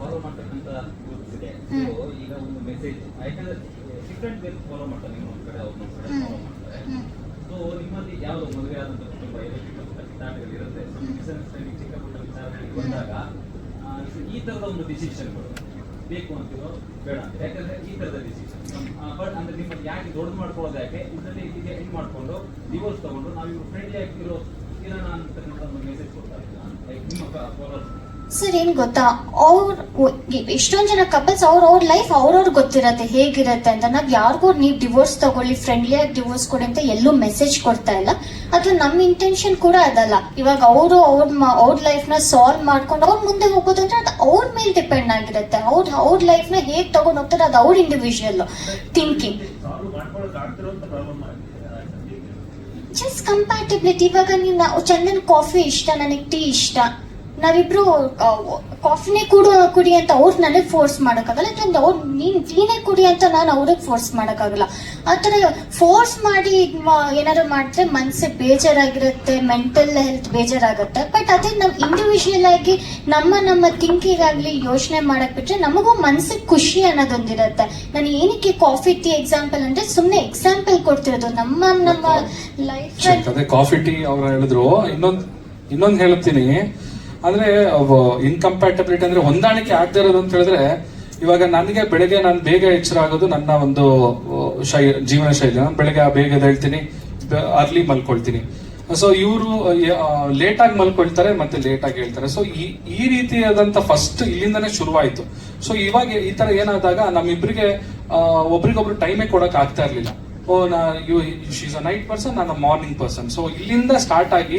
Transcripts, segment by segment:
Follow ಮಾಡ್ತಕ್ಕಂತ groups ಇದೆ. So ಈಗ ಒಂದು ಮೆಸೇಜ್ ಯಾಕಂದ್ರೆ ಡಿಫ್ರೆಂಟ್ ವೇಸ್ ಫಾಲೋ ಮಾಡ್ತಾರೆ ನಿಮ್ಮ ಒಂದ್ ಕಡೆ ಅವ್ರ ಕಡೆ ಫಾಲೋ ಮಾಡ್ತಾರೆ. ಸೊ ನಿಮ್ಮಲ್ಲಿ ಯಾವ್ದು ಮದುವೆ ಆದಂತ ಕುಟುಂಬ ಎಲೆಕ್ಟ್ರಿಕಲ್ ಇರುತ್ತೆ. ಮಿಸ್ಅಂಡರ್ಸ್ಟ್ಯಾಂಡಿಂಗ್ ಚಿಕ್ಕ ಪುಟ್ಟ ವಿಚಾರಗಳಿಗೆ ಬಂದಾಗ ಈ ತರದ ಒಂದು ಡಿಸಿಷನ್ಗಳು ಬೇಕು ಅಂತಿರೋ ಬೇಡ ಅಂತ ಯಾಕಂದ್ರೆ ಈ ತರದ ಡಿಸಿಷನ್ ಬಟ್ ಅಂದ್ರೆ ನಿಮ್ಮಲ್ಲಿ ಯಾಕೆ ದೊಡ್ಡ ಮಾಡ್ಕೊಳ್ಳೋದು ಯಾಕೆ? ಇದರಲ್ಲಿ ಇದಕ್ಕೆ ಹೆಂಗ್ ಮಾಡ್ಕೊಂಡು ಡಿವೋರ್ಸ್ ತಗೊಂಡು ನಾವು ಇವ್ರು ಫ್ರೆಂಡ್ಲಿ ಆಗಿರೋ ಇರೋಣ ಅಂತಕ್ಕಂಥ ಒಂದು ಮೆಸೇಜ್ ಕೊಡ್ತಾ ಇಲ್ಲ ನಿಮ್ಮ ಫಾಲೋವರ್ಸ್ ಸರ್, ಏನ್ ಗೊತ್ತಾ? ಅವ್ರ ಎಷ್ಟೊಂದ್ ಜನ ಕಪಲ್ಸ್ ಅವ್ರ ಅವ್ರ ಲೈಫ್ ಅವ್ರವ್ರಿಗೆ ಗೊತ್ತಿರತ್ತೆ, ಹೇಗಿರತ್ತೆ ಅಂತ. ನಾವ್ ಯಾರಿಗೂ ನೀವು ಡಿವೋರ್ಸ್ ತಗೊಳ್ಳಿ ಫ್ರೆಂಡ್ಲಿ ಆಗಿ ಡಿವೋರ್ಸ್ ಕೊಡಿ ಅಂತ ಎಲ್ಲೂ ಮೆಸೇಜ್ ಕೊಡ್ತಾ ಇಲ್ಲ. ಅದು ನಮ್ಮ ಇಂಟೆನ್ಷನ್ ಕೂಡ ಅದಲ್ಲ. ಇವಾಗ ಅವರು ಅವ್ರ ಅವ್ರ ಲೈಫ್ನ ಸಾಲ್ವ್ ಮಾಡ್ಕೊಂಡು ಅವ್ರ ಮುಂದೆ ಹೋಗೋದು ಅಂದ್ರೆ ಅದು ಅವ್ರ ಮೇಲೆ ಡಿಪೆಂಡ್ ಆಗಿರುತ್ತೆ. ಅವ್ರ ಅವ್ರ ಲೈಫ್ನ ಹೇಗ್ ತಗೊಂಡ್ ಹೋಗ್ತಾರೆ ಅದು ಅವ್ರ ಇಂಡಿವಿಜುವಲ್ ಥಿಂಕಿಂಗ್ ಜಸ್ಟ್ ಕಂಪ್ಯಾಟಿಬಿಲಿಟಿ ಇವಾಗ ನಾವು ಚಂದನ್ ಕಾಫಿ ಇಷ್ಟ, ನನಗೆ ಟೀ ಇಷ್ಟ. ನಾವಿಬ್ರು ಕಾಫಿನೇ ಕುಡು ಕುಡಿ ಅಂತ ಅವ್ರು ನನಗೆ ಫೋರ್ಸ್ ಮಾಡೋಕ್ಕಾಗಲ್ಲ. ಯಾಕಂದ್ರೆ ಅವ್ರು ನೀನು ಟೀನೇ ಕುಡಿ ಅಂತ ನಾನು ಅವ್ರಿಗೆ ಫೋರ್ಸ್ ಮಾಡೋಕ್ಕಾಗಲ್ಲ. ಆ ಥರ ಫೋರ್ಸ್ ಮಾಡಿ ಏನಾದ್ರು ಮಾಡಿದ್ರೆ ಮನ್ಸಿಗೆ ಬೇಜಾರಾಗಿರುತ್ತೆ ಮೆಂಟಲ್ ಹೆಲ್ತ್ ಬೇಜಾರಾಗುತ್ತೆ. ಬಟ್ ಅದೇ ನಾವು ಇಂಡಿವಿಜುವಲ್ ಆಗಿ ನಮ್ಮ ನಮ್ಮ ಥಿಂಕಿಂಗ್ ಆಗಲಿ ಯೋಚನೆ ಮಾಡಕ್ ಬಿಟ್ರೆ ನಮಗೂ ಮನಸ್ಸಿಗೆ ಖುಷಿ ಅನ್ನೋದೊಂದಿರುತ್ತೆ. ನಾನು ಏನಕ್ಕೆ ಕಾಫಿ ಟೀ ಎಕ್ಸಾಂಪಲ್ ಅಂದ್ರೆ ಸುಮ್ಮನೆ ಎಕ್ಸಾಂಪಲ್ ಕೊಡ್ತಿರೋದು. ನಮ್ಮ ನಮ್ಮ ಲೈಫ್ ಕಾಫಿ ಟೀ ಅವ್ರು ಹೇಳಿದ್ರು. ಇನ್ನೊಂದು ಇನ್ನೊಂದು ಹೇಳ್ತೀನಿ ಅಂದ್ರೆ ಇನ್ಕಂಪ್ಯಾಟಬಿಲಿಟಿ ಅಂದ್ರೆ ಹೊಂದಾಣಿಕೆ ಆಗದೆ ಇರೋದು ಅಂತ ಹೇಳಿದ್ರೆ ಇವಾಗ ನನಗೆ ಬೆಳಗ್ಗೆ ನಾನು ಬೇಗ ಎಚ್ಚರ ಆಗೋದು ನನ್ನ ಒಂದು ಶೈ ಜೀವನ ಶೈಲಿ. ನಾನು ಬೆಳಗ್ಗೆ ಬೇಗ ಹೇಳ್ತೀನಿ ಅರ್ಲಿ ಮಲ್ಕೊಳ್ತೀನಿ. ಸೊ ಇವರು ಲೇಟ್ ಆಗಿ ಮಲ್ಕೊಳ್ತಾರೆ ಮತ್ತೆ ಲೇಟ್ ಆಗಿ ಹೇಳ್ತಾರೆ. ಸೊ ಈ ಈ ರೀತಿಯಾದಂತ ಫಸ್ಟ್ ಇಲ್ಲಿಂದನೇ ಶುರುವಾಯಿತು. ಸೊ ಇವಾಗ ಈ ತರ ಏನಾದಾಗ ನಮ್ಮಿಬ್ರಿಗೆ ಆ, ಒಬ್ರಿಗೊಬ್ರು ಟೈಮೇ ಕೊಡಕ್ ಆಗ್ತಾ ಇರ್ಲಿಲ್ಲ. ಓ no you she's a night person ನಾನು ಮಾರ್ನಿಂಗ್ ಪರ್ಸನ್ ಸೊ ಇಲ್ಲಿಂದ ಸ್ಟಾರ್ಟ್ ಆಗಿ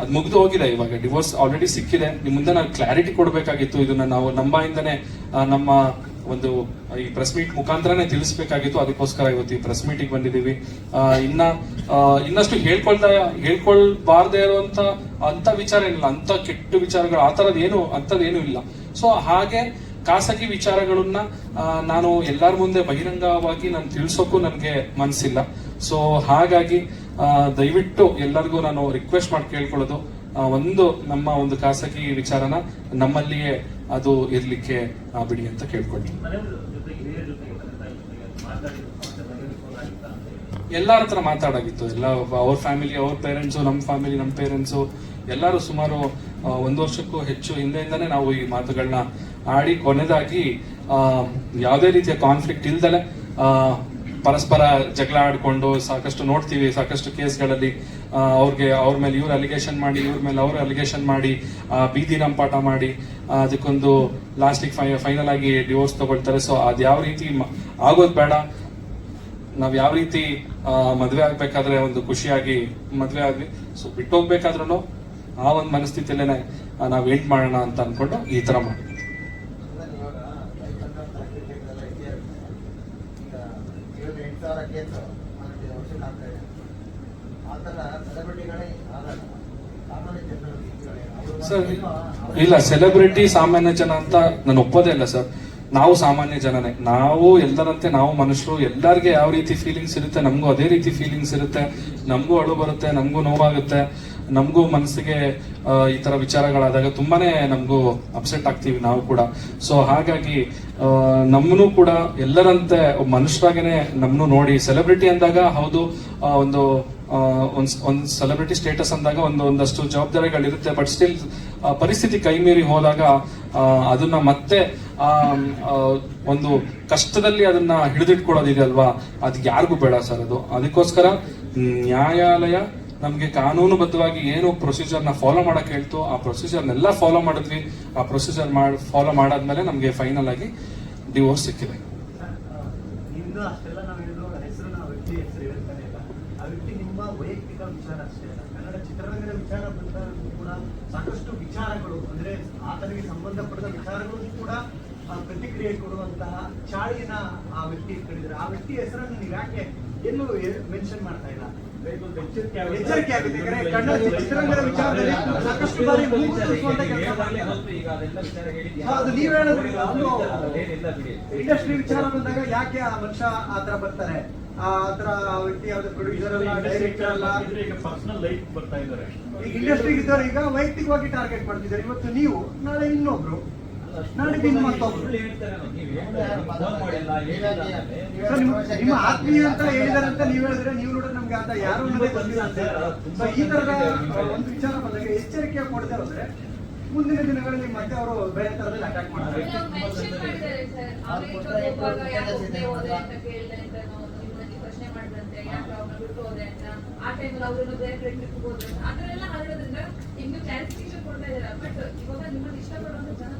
ಅದು ಮುಗಿದು ಹೋಗಿದೆ. ಇವಾಗ ಡಿವೋರ್ಸ್ ಆಲ್ರೆಡಿ ಸಿಕ್ಕಿದೆ. ನಿಮ್ಮ ಮುಂದೆ ನಾವು ಕ್ಲಾರಿಟಿ ಕೊಡಬೇಕಾಗಿತ್ತು. ಇದನ್ನ ನಾವು ನಮ್ಮಿಂದನೇ ನಮ್ಮ ಒಂದು, ಈ ಪ್ರೆಸ್ ಮೀಟ್ ಮುಖಾಂತರನೇ ತಿಳಿಸ್ಬೇಕಾಗಿತ್ತು. ಅದಕ್ಕೋಸ್ಕರ ಇವತ್ತು ಈ ಪ್ರೆಸ್ ಮೀಟಿಗೆ ಬಂದಿದ್ದೀವಿ. ಇನ್ನ ಇನ್ನಷ್ಟು ಹೇಳ್ಕೊಳ್ತಾ ಹೇಳ್ಕೊಳ್ಬಾರ್ದೇ ಇರುವಂತ, ಅಂತ ವಿಚಾರ ಏನಿಲ್ಲ. ಅಂತ ಕೆಟ್ಟ ವಿಚಾರಗಳು, ಆ ತರದ್ ಏನು ಅಂತದೇನು ಇಲ್ಲ. ಸೊ ಹಾಗೆ ಖಾಸಗಿ ವಿಚಾರಗಳನ್ನ ನಾನು ಎಲ್ಲರ ಮುಂದೆ ಬಹಿರಂಗವಾಗಿ ನಾನು ತಿಳಿಸೋಕ್ಕೂ ನನಗೆ ಮನಸ್ಸಿಲ್ಲ ಸೊ ಹಾಗಾಗಿ ದಯವಿಟ್ಟು ಎಲ್ಲರಿಗೂ ನಾನು ರಿಕ್ವೆಸ್ಟ್ ಮಾಡಿ ಕೇಳ್ಕೊಳ್ಳೋದು. ಒಂದು ನಮ್ಮ ಒಂದು ಖಾಸಗಿ ವಿಚಾರನ ನಮ್ಮಲ್ಲಿಯೇ ಅದು ಇರಲಿಕ್ಕೆ ಬಿಡಿ ಅಂತ ಕೇಳ್ಕೊಳ್ತೀನಿ. ಎಲ್ಲರ ಹತ್ರ ಮಾತಾಡಾಗಿತ್ತು ಎಲ್ಲ ಅವ್ರ ಫ್ಯಾಮಿಲಿ ಅವ್ರ ಪೇರೆಂಟ್ಸು ನಮ್ಮ ಫ್ಯಾಮಿಲಿ ನಮ್ಮ ಪೇರೆಂಟ್ಸು ಎಲ್ಲರೂ ಸುಮಾರು ಒಂದು ವರ್ಷಕ್ಕೂ ಹೆಚ್ಚು ಹಿಂದೆಯಿಂದನೇ ನಾವು ಈ ಮಾತುಗಳನ್ನ ಆಡಿ ಕೊನೆದಾಗಿ ಯಾವುದೇ ರೀತಿಯ ಕಾನ್ಫ್ಲಿಕ್ಟ್ ಇಲ್ದಲೆ ಪರಸ್ಪರ ಜಗಳ ಆಡಿಕೊಂಡು ಸಾಕಷ್ಟು ನೋಡ್ತೀವಿ, ಸಾಕಷ್ಟು ಕೇಸ್ಗಳಲ್ಲಿ ಅವ್ರಿಗೆ ಅವ್ರ ಮೇಲೆ ಇವ್ರು ಅಲಿಗೇಷನ್ ಮಾಡಿ, ಇವ್ರ ಮೇಲೆ ಅವ್ರ ಅಲಿಗೇಷನ್ ಮಾಡಿ ಬೀದಿ ರಂಪಾಟ ಮಾಡಿ ಅದಕ್ಕೊಂದು ಲಾಸ್ಟಿಗೆ ಫೈ ಫೈನಲ್ ಆಗಿ ಡಿವೋರ್ಸ್ ತಗೊಳ್ತಾರೆ. ಸೊ ಅದು ಯಾವ ರೀತಿ ಆಗೋದು ಬೇಡ. ನಾವು ಯಾವ ರೀತಿ ಮದುವೆ ಆಗಬೇಕಾದ್ರೆ ಒಂದು ಖುಷಿಯಾಗಿ ಮದುವೆ ಆಗಲಿ ಸೊ ಬಿಟ್ಟು ಹೋಗ್ಬೇಕಾದ್ರೂ ಆ ಒಂದು ಮನಸ್ಥಿತಿಯಲ್ಲೇನೆ ನಾವು ಎಂಟ್ ಮಾಡೋಣ ಅಂತ ಅಂದ್ಕೊಂಡು ಈ ತರ ಮಾಡಿ ಇವಾಗ ಲೈಫ್ ಅಂತ ಸರ್ಟಿಫಿಕೇಟ್ ಎಲ್ಲ ಇದೆಯಾ ಈಗ ಆ ಥರ ಸೆಲೆಬ್ರಿಟಿಗಳೇ ಆಗಲ್ಲ ಸಾಮಾನ್ಯ ಜನರು ಸರ್ ಇಲ್ಲ ಸೆಲೆಬ್ರಿಟಿ ಸಾಮಾನ್ಯ ಜನ ಅಂತ ನಾನು ಒಪ್ಪೋದೇ ಇಲ್ಲ ಸರ್. ನಾವು ಸಾಮಾನ್ಯ ಜನನೇ. ನಾವು ಎಲ್ಲರಂತೆ ನಾವು ಮನುಷ್ಯರು. ಎಲ್ಲರಿಗೆ ಯಾವ ರೀತಿ ಫೀಲಿಂಗ್ಸ್ ಇರುತ್ತೆ? ನಮಗೂ ಅದೇ ರೀತಿ ಫೀಲಿಂಗ್ಸ್ ಇರುತ್ತೆ. ನಮಗೂ ಅಳು ಬರುತ್ತೆ. ನಮಗೂ ನೋವಾಗುತ್ತೆ. ನಮಗೂ ಮನಸ್ಸಿಗೆ ಈ ತರ ವಿಚಾರಗಳಾದಾಗ ತುಂಬಾನೇ ನಮಗೂ ಅಪ್ಸೆಟ್ ಆಗ್ತೀವಿ ನಾವು ಕೂಡ. ಸೊ ಹಾಗಾಗಿ ನಮ್ಮನ್ನು ಕೂಡ ಎಲ್ಲರಂತೆ ಮನುಷ್ಯರಾಗೇನೆ ನಮ್ಮನ್ನು ನೋಡಿ ಸೆಲೆಬ್ರಿಟಿ ಅಂದಾಗ ಹೌದು ಒಂದು ಒಂದು ಸೆಲೆಬ್ರಿಟಿ ಸ್ಟೇಟಸ್ ಅಂದಾಗ ಒಂದು ಒಂದಷ್ಟು ಜವಾಬ್ದಾರಿಗಳಿರುತ್ತೆ ಬಟ್ ಸ್ಟಿಲ್ ಪರಿಸ್ಥಿತಿ ಕೈ ಮೀರಿ ಹೋದಾಗ ಅದನ್ನ ಮತ್ತೆ ಆ, ಒಂದು ಕಷ್ಟದಲ್ಲಿ ಅದನ್ನ ಹಿಡಿದಿಟ್ಕೊಳ್ಳೋದಿದೆ ಅಲ್ವಾ? ಅದು ಯಾರಿಗೂ ಬೇಡ ಸರ್ ಅದು. ಅದಕ್ಕೋಸ್ಕರ ನ್ಯಾಯಾಲಯ ನಮ್ಗೆ ಕಾನೂನುಬದ್ಧವಾಗಿ ಏನು ಪ್ರೊಸೀಜರ್ನ ಫಾಲೋ ಮಾಡೋಕೆ ಹೇಳ್ತು, ಆ ಪ್ರೊಸೀಜರ್ನೆಲ್ಲ ಫಾಲೋ ಮಾಡಿದ್ವಿ. ಆ ಪ್ರೊಸೀಜರ್ ಮಾಡಿ ಫಾಲೋ ಮಾಡಾದ್ಮೇಲೆ ನಮಗೆ ಫೈನಲ್ ಆಗಿ ಡಿವೋರ್ಸ್ ಸಿಕ್ಕಿದೆ. ಸಾಕಷ್ಟು ವಿಚಾರಗಳು, ಅಂದ್ರೆ ಆತನಿಗೆ ಸಂಬಂಧಪಟ್ಟ ವಿಚಾರಗಳು ಕೂಡ ಪ್ರತಿಕ್ರಿಯೆ ಕೊಡುವಂತಹ ಚಾಳಿಯನ್ನ ಆ ವ್ಯಕ್ತಿ ಇಟ್ಕೊಂಡಿದ್ದಾರೆ. ಆ ವ್ಯಕ್ತಿ ಹೆಸರನ್ನು ನೀವು ಯಾಕೆ ಎಲ್ಲೂ ಮೆನ್ಷನ್ ಮಾಡ್ತಾ ಇಲ್ಲ? ಎಚ್ಚರಿಕೆ ಆಗುತ್ತೆ ಕನ್ನಡ ಚಿತ್ರರಂಗದ ವಿಚಾರದಲ್ಲಿ ಸಾಕಷ್ಟು ಬಾರಿ? ಹೌದು, ನೀವ್ ಹೇಳಿದ್ರಿ, ಅದು. ಇಂಡಸ್ಟ್ರಿ ವಿಚಾರ ಬಂದಾಗ ಯಾಕೆ ಆ ಮನುಷ್ಯ ಆತರ ಬರ್ತಾರೆ? ಆತರ ತರ ಆ ವ್ಯಕ್ತಿ ಯಾವ್ದು ಪ್ರೊಡ್ಯೂಸರ್ ಅಲ್ಲ ಡೈರೆಕ್ಟರ್ ಅಲ್ಲ? ಈಗ ಪರ್ಸನಲ್ ಲೈಫ್ ಬರ್ತಾ ಇದ್ದಾರೆ. ಈಗ ಇಂಡಸ್ಟ್ರಿ ಇದ್ದವ್ರು ಈಗ ವೈಯಕ್ತಿಕವಾಗಿ ಟಾರ್ಗೆಟ್ ಮಾಡ್ತಿದ್ದಾರೆ. ಇವತ್ತು ನೀವು ನಾಳೆ ಇನ್ನೊಬ್ರು ನಿಮ್ಮ ಆತ್ಮೀಯ ಅಂತ ಹೇಳಿದಾರೆ ಅಂತ ನೀವು ಹೇಳಿದ್ರೆ ನೀವು ನೋಡಿದ್ರೆ ನಮ್ಗೆ ಅಂತ ಯಾರು ಬಂದಿಲ್ಲ ಅಂತ ಸೊ ಈ ತರದ ಒಂದು ವಿಚಾರ ಬಂದಾಗ ಎಚ್ಚರಿಕೆ ಕೊಡದೆ ಹೋದ್ರೆ ಮುಂದಿನ ದಿನಗಳಲ್ಲಿ ಮತ್ತೆ ಅವರು ಬೇರೆ ತರದಲ್ಲಿ ಅಟ್ಯಾಕ್ ಮಾಡ್ತಾರೆ. ಇನ್ನು ಕೊಡ್ತಾ ಇದ್ದಾರೆ. But ಇವಾಗ ನಿಮ್ಮನ್ನ ಇಷ್ಟಪಡುವಂತ ಜನ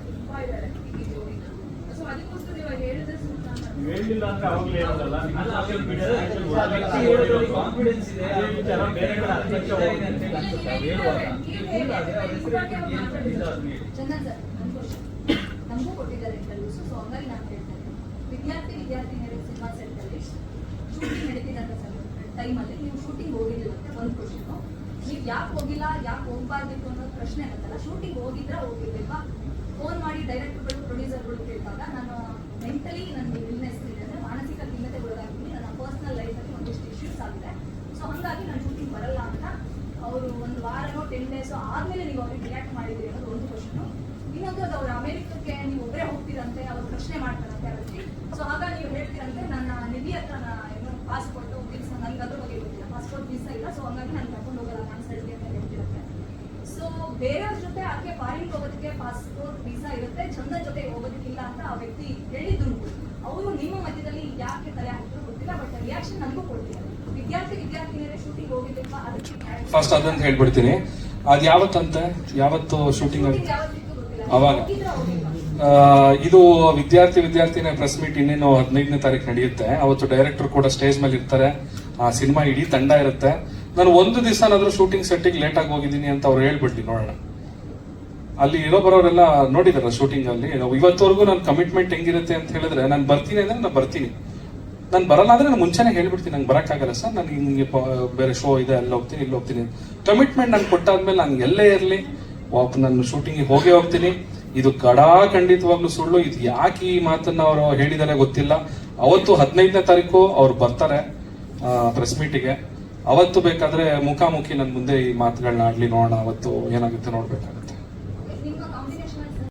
ಹೇಳಿಲ್ಲ ಅಂದ್ರೆ ಅವಾಗಲೇ ಹೇಳೋದಲ್ಲ ಇದೆ. ವಿಚಾರ ಬೇರೆ ಕಡೆ ಹೇಳುವಾಗ. ನಮಗೂ ಕೊಟ್ಟಿದ್ದಾರೆ ಇಂಟರ್ವ್ಯೂಸ್ ಸೊ ಹಂಗಾಗಿ ನಾನು ಹೇಳ್ತೇನೆ ವಿದ್ಯಾರ್ಥಿ ವಿದ್ಯಾರ್ಥಿನಿಯರು ಸಿನಿಮಾ ಸೆಟ್ನಲ್ಲಿ ಶೂಟಿಂಗ್ ನಡೀತಿದ್ದಂಥ ಟೈಮಲ್ಲಿ ನೀವು ಶೂಟಿಂಗ್ ಹೋಗಿಲ್ಲ ಅಂತ ಒಂದು ಕ್ವಶನ್ ನೀವು ಯಾಕೆ ಹೋಗಿಲ್ಲ ಯಾಕೆ ಹೋಗ್ಬಾರ್ದಿತ್ತು ಅನ್ನೋ ಪ್ರಶ್ನೆ ಇರುತ್ತಲ್ಲ ಶೂಟಿಂಗ್ ಹೋಗಿದ್ರ ಹೋಗಿರ್ಬೇಕಾ ಫೋನ್ ಮಾಡಿ ಡೈರೆಕ್ಟರ್ಗಳು ಪ್ರೊಡ್ಯೂಸರ್ಗಳು ಕೇಳಿದಾಗ ನಾನು ಮೆಂಟಲಿ ನನಗೆ ಇಲ್ನೆಸ್ ಇದೆ ಅಂದರೆ ಮಾನಸಿಕ ಖಿನ್ನತೆ ಒಳಗಾಗಿದ್ದೀನಿ ನನ್ನ ಪರ್ಸನಲ್ ಲೈಫಲ್ಲಿ ಒಂದಿಷ್ಟು ಇಶ್ಯೂಸ್ ಆಗಿದೆ ಸೊ ಹಾಗಾಗಿ ನಾನು ಶೂಟಿಂಗ್ ಬರಲ್ಲ ಅಂತ ಅವರು ಒಂದು ವಾರನೋ ಟೆನ್ ಡೇಸೋ ಆದ್ಮೇಲೆ ನೀವು ಅವ್ರಿಗೆ ರಿಯಾಕ್ಟ್ ಮಾಡಿದ್ದೀರಿ ಅನ್ನೋದು ಒಂದು ಕ್ವಶನ್ ಇನ್ನೊಂದು ಅದು ಅವ್ರು ಅಮೆರಿಕಕ್ಕೆ ನೀವು ಒಬ್ಬರೇ ಹೋಗ್ತೀರಂತೆ ಅವ್ರು ಪ್ರಶ್ನೆ ಮಾಡ್ತಾರಂತೆ ಆ ವ್ಯಕ್ತಿ ಸೊ ಆಗ ನೀವು ಹೇಳ್ತೀರಂತೆ ನನ್ನ ನಿಧಿ ಹತ್ರ ನಾ- ಏನು ಪಾಸ್ಪೋರ್ಟ್ ವೀಸಾ ನನಗೆ ಅದ್ರ ಬಗ್ಗೆ ಗೊತ್ತಿಲ್ಲ ಪಾಸ್ಪೋರ್ಟ್ ವೀಸಾ ಇಲ್ಲ ಸೊ ಹಂಗಾಗಿ ನಾನು ಕರ್ಕೊಂಡು ಹೋಗಲ್ಲ ನಾನು ಸೈಡ್ಗೆ ಅಂತ ಹೇಳ್ತಿರುತ್ತೆ ಸೊ ಬೇರೆಯವ್ರ ಜೊತೆ ಆಕೆ ಫಾರಿನ್ ಹೋಗೋದಕ್ಕೆ ಪಾಸ್ಪೋರ್ಟ್ ವೀಸಾ ಚಂದನ್ ಜೊತೆ ಹೋಗೋದಕ್ಕಿಲ್ಲ ಅಂತ ಆ ವ್ಯಕ್ತಿ ಹೇಳಿದ್ರು. ಅವರು ನಿಮ್ಮ ಮಧ್ಯದಲ್ಲಿ ಯಾಕೆ ತಲೆ ಹಾಕಿದ್ರು ಗೊತ್ತಿಲ್ಲ ಬಟ್ ರಿಯಾಕ್ಷನ್ ನನಗೂ ಕೊಡ್ತಿದ್ದಾರೆ ವಿದ್ಯಾರ್ಥಿ ವಿದ್ಯಾರ್ಥಿನಿಯರೇ ಶೂಟಿಂಗ್ ಹೋಗಿದ್ದಪ್ಪ ಅದಕ್ಕೆ ಫಸ್ಟ್ ಅದಂತ ಹೇಳ್ಬಿಡ್ತೀನಿ. ಅದು ಯಾವತ್ತಂತ? ಯಾವತ್ತು ಶೂಟಿಂಗ್ ಅವಾಗ. ಇದು ವಿದ್ಯಾರ್ಥಿ ವಿದ್ಯಾರ್ಥಿನ ಪ್ರೆಸ್ ಮೀಟ್ ಇನ್ನೇನು ಹದಿನೈದನೇ ತಾರೀಕು ನಡೆಯುತ್ತೆ. ಅವತ್ತು ಡೈರೆಕ್ಟರ್ ಕೂಡ ಸ್ಟೇಜ್ ಮೇಲೆ ಇರ್ತಾರೆ. ಆ ಸಿನಿಮಾ ಇಡೀ ತಂಡ ಇರುತ್ತೆ. ನಾನು ಒಂದು ದಿವಸನಾದ್ರೂ ಶೂಟಿಂಗ್ ಸೆಟ್ಟಿಗೆ ಲೇಟ್ ಆಗಿ ಹೋಗಿದ್ದೀನಿ ಅಂತ ಅವ್ರು ಹೇಳ್ಬಿಡ್ಲಿ ನೋಡೋಣ. ಅಲ್ಲಿ ಇರೋ ಬರೋರೆಲ್ಲ ನೋಡಿದಾರ ಶೂಟಿಂಗ್ ಅಲ್ಲಿ. ಇವತ್ತವರೆಗೂ ನನ್ನ ಕಮಿಟ್ಮೆಂಟ್ ಹೆಂಗಿರುತ್ತೆ ಅಂತ ಹೇಳಿದ್ರೆ, ನಾನು ಬರ್ತೀನಿ ಅಂದ್ರೆ ನಾನು ಬರ್ತೀನಿ. ನಾನು ಬರಲ್ಲ ಅಂದ್ರೆ ನಾನು ಮುಂಚೆನೆ ಹೇಳ್ಬಿಡ್ತೀನಿ, ನಂಗೆ ಬರೋಕ್ಕಾಗಲ್ಲ ಸರ್. ನಾನು ಹಿಂಗೆ ಬೇರೆ ಶೋ ಇದೆ, ಅಲ್ಲಿ ಹೋಗ್ತೀನಿ, ಇಲ್ಲಿ ಹೋಗ್ತೀನಿ. ಕಮಿಟ್ಮೆಂಟ್ ನಾನು ಕೊಟ್ಟಾದ್ಮೇಲೆ ನಾನು ಎಲ್ಲೇ ಇರಲಿ, ವಾಪ್, ನಾನು ಶೂಟಿಂಗಿಗೆ ಹೋಗೇ ಹೋಗ್ತೀನಿ. ಇದು ಕಡಾ ಖಂಡಿತವಾಗ್ಲೂ ಸುಳ್ಳು. ಇದು ಯಾಕೆ ಈ ಮಾತನ್ನ ಅವರು ಹೇಳಿದಾರೆ ಗೊತ್ತಿಲ್ಲ. ಅವತ್ತು ಹದಿನೈದನೇ ತಾರೀಕು ಅವ್ರು ಬರ್ತಾರೆ ಪ್ರೆಸ್ ಮೀಟಿಗೆ ಅವತ್ತು ಬೇಕಾದ್ರೆ ಮುಖಾಮುಖಿ ನನ್ನ ಮುಂದೆ ಈ ಮಾತುಗಳನ್ನ ಆಡ್ಲಿ ನೋಡೋಣ, ಅವತ್ತು ಏನಾಗುತ್ತೆ ನೋಡ್ಬೇಕಾಗುತ್ತೆ.